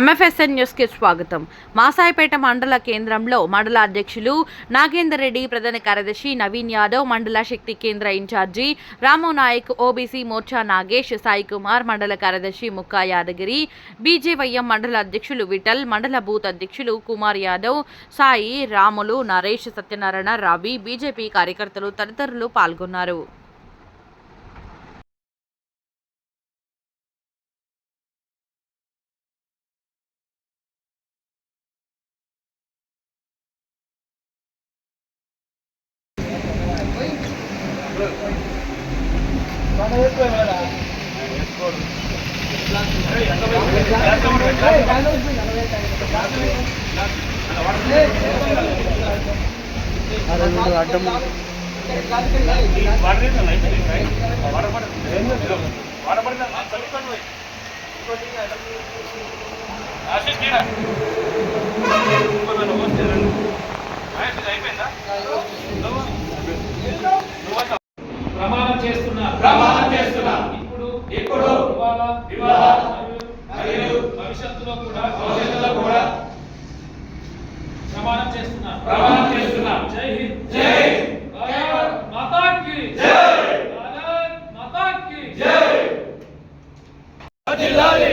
ఎంఎఫ్ఎస్ఎన్ న్యూస్కి స్వాగతం. మాసాయిపేట మండల కేంద్రంలో మండల అధ్యక్షులు నాగేందర్ రెడ్డి ప్రధాన కార్యదర్శి నవీన్ యాదవ్ మండల శక్తి కేంద్ర ఇన్ఛార్జి రాము నాయక్ ఓబీసీ మోర్చా నాగేష్ సాయి కుమార్ మండల కార్యదర్శి ముక్కా యాదగిరి బీజేవైఎం మండల అధ్యక్షులు విఠల్ మండల బూత్ అధ్యక్షులు కుమార్ యాదవ్ సాయి రాములు నరేష్ సత్యనారాయణ రవి బీజేపీ కార్యకర్తలు తదితరులు పాల్గొన్నారు. అడ్డం ప్రమాణం చేస్తున్నా ప్రమాణం చేస్తున్నా. ఇప్పుడు ఇప్పుడు ఇవాళ ఇవాళ మరియు మరియు భవిష్యత్తులో కూడా భవిష్యత్తులో కూడా ప్రమాణం చేస్తున్నా ప్రమాణం చేస్తున్నా. జై హింద్ జై హింద్. భారత్ మాతా కి జై. భారత్ మాతా కి జై జిల్లాలి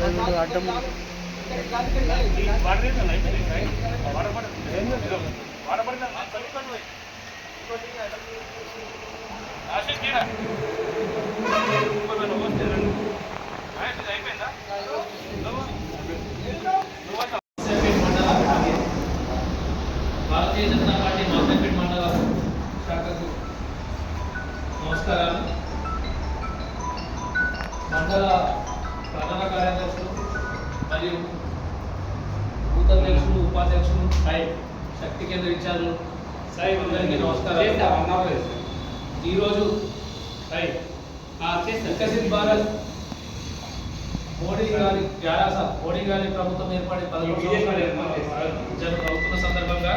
రెండు అడ్డము భారతీయ జనతా నమస్కారాలు మండల ప్రధాన కార్యదర్శులు మరియు బూత్ అధ్యక్షులు ఉపాధ్యక్షులు సాయి శక్తి కేంద్ర ఇన్ఛార్జులు సాయి అందరికీ నమస్కారాలు. ఈరోజు సాయి వికసిత్ భారత్ మోడీ గారి గ్యారాస మోడీ గారి ప్రభుత్వం ఏర్పడి పదమూడు సంవత్సరాలు జరుగుతున్న సందర్భంగా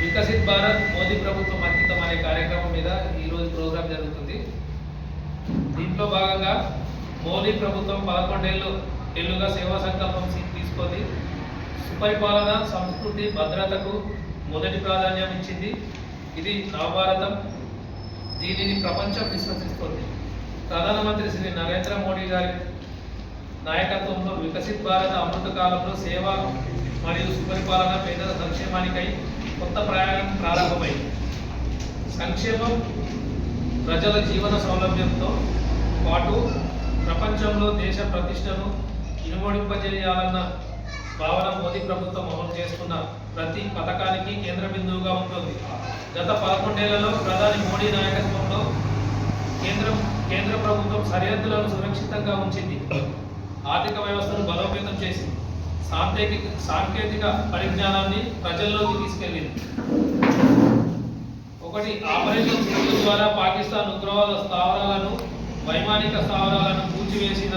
వికసిత్ భారత్ మోదీ ప్రభుత్వం అంకితం అనే కార్యక్రమం మీద ఈరోజు ప్రోగ్రాం జరుగుతుంది. దీంట్లో భాగంగా మోదీ ప్రభుత్వం పదకొండేళ్ళు ఏళ్ళుగా సేవా సంకల్పం తీసుకొని సుపరిపాలన సంస్కృతి భద్రతకు మొదటి ప్రాధాన్యం ఇచ్చింది. ఇది నవభారతం దీనిని ప్రపంచం విశ్వసిస్తుంది. ప్రధానమంత్రి శ్రీ నరేంద్ర మోడీ గారి నాయకత్వంలో వికసిత్ భారత అమృత కాలంలో సేవ మరియు సుపరిపాలన పేదల సంక్షేమానికై కొత్త ప్రయాణం ప్రారంభమైంది సంక్షేమం ప్రజల జీవన సౌలభ్యంతో పాటు ప్రపంచంలో దేశ ప్రతిష్టను ఇనుమడింపజేయాలన్న భావన మోదీ ప్రభుత్వం అమలు చేస్తున్న ప్రతి పథకానికి కేంద్ర బిందువుగా ఉంటుంది. గత పదకొండేళ్ళలో ప్రధాని మోడీ నాయకత్వంలో కేంద్రం కేంద్ర ప్రభుత్వం సరిహద్దులను సురక్షితంగా ఉంచింది. ఆర్థిక వ్యవస్థను బలోపేతం చేసింది. సాంకేతిక సాంకేతిక పరిజ్ఞానాన్ని ప్రజల్లోకి తీసుకెళ్ళింది. ఒకటి ఆపరేషన్ సింధు ద్వారా పాకిస్తాన్ ఉగ్రవాద స్థావరాలను వైమానిక స్థావరాలను కూల్చివేసిన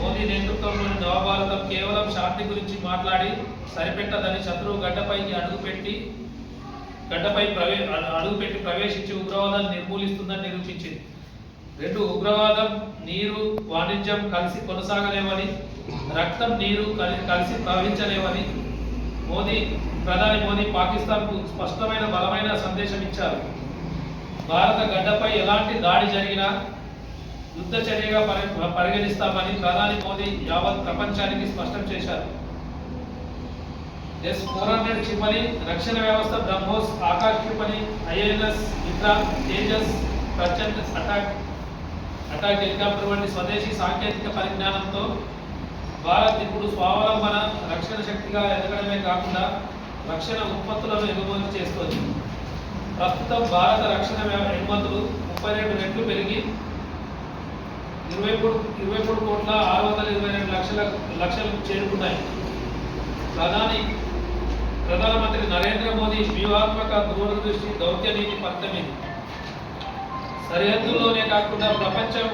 మోదీ నేతృత్వంలోని నవభారతం కేవలం శాంతి గురించి మాట్లాడి సరిపెట్టదని శత్రువు గడ్డపైకి అడుగుపెట్టి గడ్డపై ప్రవే అడుగుపెట్టి ప్రవేశించి ఉగ్రవాదాన్ని నిర్మూలిస్తుందని నిరూపించింది. రెండు ఉగ్రవాదం నీరు వాణిజ్యం కలిసి కొనసాగలేవని రక్తం నీరు కలిసి ప్రవహించలేవని మోదీ ప్రధాని మోదీ పాకిస్తాన్కు స్పష్టమైన బలమైన సందేశం ఇచ్చారు. భారత గడ్డపై ఎలాంటి దాడి జరిగినా యుద్ధ చర్యగా పరిగణిస్తామని ప్రధాని మోదీ యావత్ ప్రపంచానికి స్పష్టం చేశారు. ఎస్ ఫోర్ హండ్రెడ్ క్షిపణి రక్షణ వ్యవస్థ బ్రహ్మోస్ ఆకాశ్ క్షిపణి INS Vikrant Tejas Prachand attack attack helicopter వంటి స్వదేశీ సాంకేతిక పరిజ్ఞానంతో భారత్ ఇప్పుడు స్వావలంబన రక్షణ శక్తిగా ఎదగడమే కాకుండా రక్షణ ఉత్పత్తులను ఎగుమతి చేస్తోంది. ప్రస్తుతం భారత రక్షణ ఎగుమతులు ముప్పై రెండు రెట్లు పెరిగి ఇరవై మూడు ఇరవై మూడు కోట్ల ఆరు వందల ఇరవై రెండు లక్షల లక్షలకు చేరుకున్నాయి. ప్రధాని ప్రధానమంత్రి నరేంద్ర మోదీ వ్యూహాత్మక దూరదృష్టి దౌత్య నీతి పంతొమ్మిది సరిహద్దుల్లోనే కాకుండా ప్రపంచం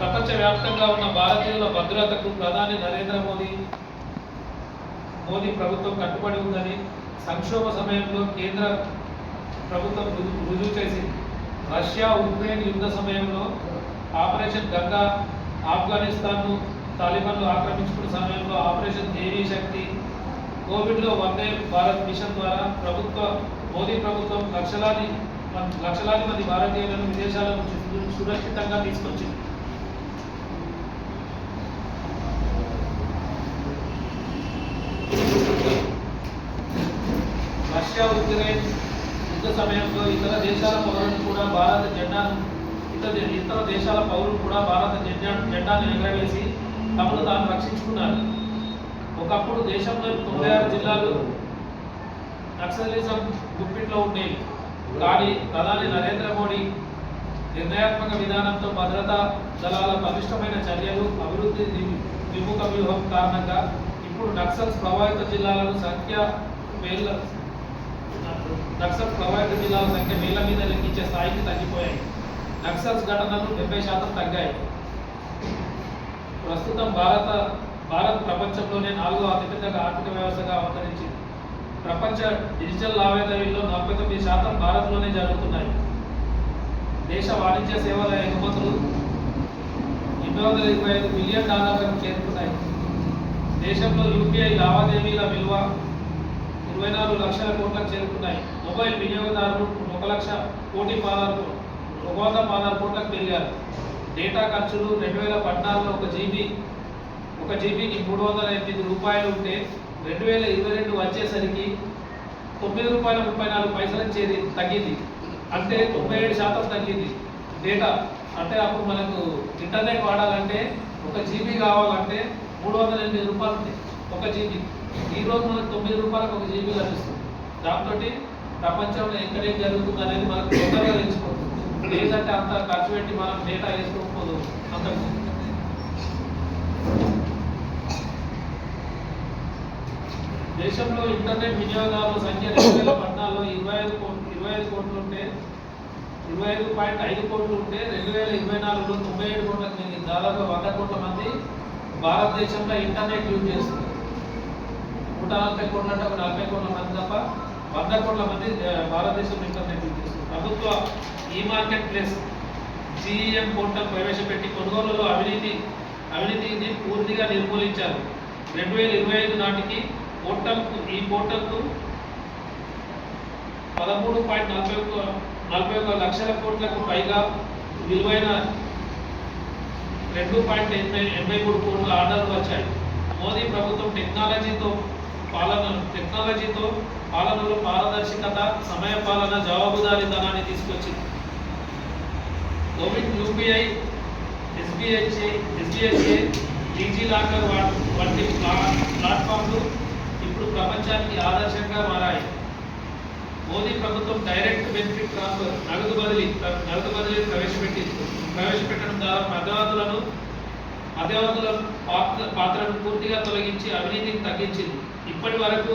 ప్రపంచవ్యాప్తంగా ఉన్న భారతీయుల భద్రతకు ప్రధాని నరేంద్ర మోదీ మోదీ ప్రభుత్వం కట్టుబడి ఉందని సంక్షోభ సమయంలో కేంద్ర ప్రభుత్వం రుజువు చేసింది. రష్యా ఉక్రెయిన్ యుద్ధ సమయంలో ఆపరేషన్ గంగా ఆఫ్ఘనిస్తాన్ను తాలిబాన్లు ఆక్రమించుకున్న సమయంలో ఆపరేషన్ దేవీ శక్తి కోవిడ్లో వందే భారత్ మిషన్ ద్వారా ప్రభుత్వ మోదీ ప్రభుత్వం లక్షలాది లక్షలాది మంది భారతీయులను విదేశాల నుంచి సురక్షితంగా తీసుకొచ్చింది. రష్యా ఉక్రెయిన్ యుద్ధ సమయంలో ఇతర దేశాల పౌరులు కూడా భారత జెండాను ఇతర ఇతర దేశాల పౌరులు కూడా భారత జెండా జెండాను ఎగరవేసి తమను తాను రక్షించుకున్నారు. ఒకప్పుడు దేశంలో తొంభై ఆరు జిల్లాలు నక్సలిజం గుప్పిట్లో ఉండేవి. కానీ ప్రధాని నరేంద్ర మోడీ నిర్ణయాత్మక విధానంతో భద్రతా దళాల పరిష్టమైన చర్యలు అభివృద్ధి ది- విముఖ వ్యూహం కారణంగా ఇప్పుడు నక్సల్స్ ప్రభావిత జిల్లాలను సంఖ్య వేల నక్సల్స్ ప్రభావిత జిల్లాల సంఖ్య వేల మీద లెక్కించే స్థాయికి తగ్గిపోయాయి. నక్సల్స్ ఘటనలు డెబ్బై శాతం తగ్గాయి. ప్రస్తుతం భారత భారత్ ప్రపంచంలోనే నాలుగో అతిపెద్ద ఆర్థిక వ్యవస్థగా అవతరించింది. ప్రపంచ డిజిటల్ లావాదేవీల్లో నలభై తొమ్మిది శాతం భారత్లోనే జరుగుతున్నాయి. దేశ వాణిజ్య సేవల ఎగుమతులు ఎనిమిది వందల ఇరవై ఐదు బిలియన్ డాలర్లకు చేరుకున్నాయి. దేశంలో యూపీఐ లావాదేవీల విలువ ఇరవై నాలుగు లక్షల కోట్లకు చేరుకున్నాయి. మొబైల్ వినియోగదారులు ఒక లక్ష కోటి పాదాలు ఒక వంద పాదాల కోట్లకు పెరిగారు. డేటా ఖర్చులు రెండు వేల పద్నాలుగులో ఒక జీబీ ఒక జీబీకి మూడు వందల ఎనిమిది రూపాయలు ఉంటే రెండు వేల ఇరవై రెండు వచ్చేసరికి తొమ్మిది రూపాయల ముప్పై నాలుగు పైసలకు చేరి తగ్గింది. అంటే తొంభై ఏడు శాతం తగ్గింది. డేటా అంటే అప్పుడు మనకు ఇంటర్నెట్ వాడాలంటే ఒక జీబీ కావాలంటే మూడు వందల ఎనిమిది రూపాయలు ఉంది ఒక జీబీ. ఈ రోజు మనకు తొమ్మిది రూపాయలకు ఒక జీబీ లభిస్తుంది. దాంతో ప్రపంచంలో ఎక్కడేం జరుగుతుంది అనేది మనకు తొందరగా తెలిసిపోతుంది. లేదంటే అంత ఖర్చు పెట్టి మనం డేటా వేసుకోకపోదు. అంత దేశంలో ఇంటర్నెట్ వినియోగాల సంఖ్య రెండు వేల పద్నాలుగులో ఇరవై ఐదు కోట్లు ఇరవై ఐదు కోట్లు ఉంటే ఇరవై ఐదు పాయింట్ ఐదు కోట్లు ఉంటే రెండు వేల ఇరవై నాలుగులో తొంభై ఏడు కోట్లకు దాదాపు వంద కోట్ల మంది భారతదేశంలో ఇంటర్నెట్ యూజ్ చేస్తున్నారు. నూట నలభై కోట్ల అంటే ఒక నలభై కోట్ల మంది తప్ప వంద కోట్ల మంది భారతదేశంలో ఇంటర్నెట్ యూజ్ ప్రభుత్వ ఈ మార్కెట్ ప్లేస్ జీఈఎం పోర్టల్ ప్రవేశపెట్టి కొనుగోలులో అవినీతి అవినీతిని పూర్తిగా నిర్మూలించారు. రెండు వేల ఇరవై ఐదు నాటికి పోర్టల్కు ఈ పోర్టల్కు పదమూడు పాయింట్ నలభై ఒక్క నలభై ఒక్క లక్షల కోట్లకు పైగా విలువైన రెండు పాయింట్ ఎనభై ఎనభై మూడు కోట్ల ఆర్డర్లు వచ్చాయి. మోదీ ప్రభుత్వం టెక్నాలజీతో పాలన టెక్నాలజీతో పాలనలో పారదర్శకత సమయ పాలన జవాబుదారీతనాన్ని తీసుకొచ్చింది. Covid UPI SBHA SBHA DigiLocker వంటి ప్లాట్ఫామ్లు ఇప్పుడు ప్రపంచానికి ఆదర్శంగా మారాయి. మోదీ ప్రభుత్వం డైరెక్ట్ బెనిఫిట్ ట్రాన్స్ఫర్ నగదు బదిలీ నగదు బదిలీ ప్రవేశపెట్టింది. ప్రవేశపెట్టడం ద్వారా మధ్యవర్తులను మధ్యవర్తుల పాత్ర పాత్రను పూర్తిగా తొలగించి అవినీతిని తగ్గించింది. ఇప్పటి వరకు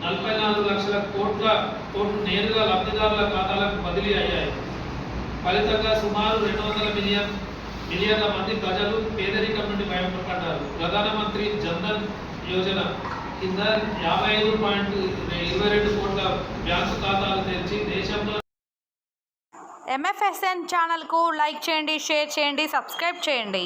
నలభై నాలుగు లక్షల కోట్ల కోట్లు నేరుగా లబ్ధిదారుల ఖాతాలకు బదిలీ అయ్యాయి. ఫలితంగా సుమారు రెండు వందల మిలియన్ మిలియన్ల మంది ప్రజలు పేదరికం నుండి బయటపడ్డారు. ప్రధానమంత్రి జన్ధన్ యోజన కింద యాభై ఐదు పాయింట్ ఇరవై రెండు కోట్ల బ్యాంకు ఖాతాలు తెరిచి దేశంలో ఎంఎఫ్ఎస్ఎన్ ఛానల్కు లైక్ చేయండి షేర్ చేయండి సబ్స్క్రైబ్ చేయండి.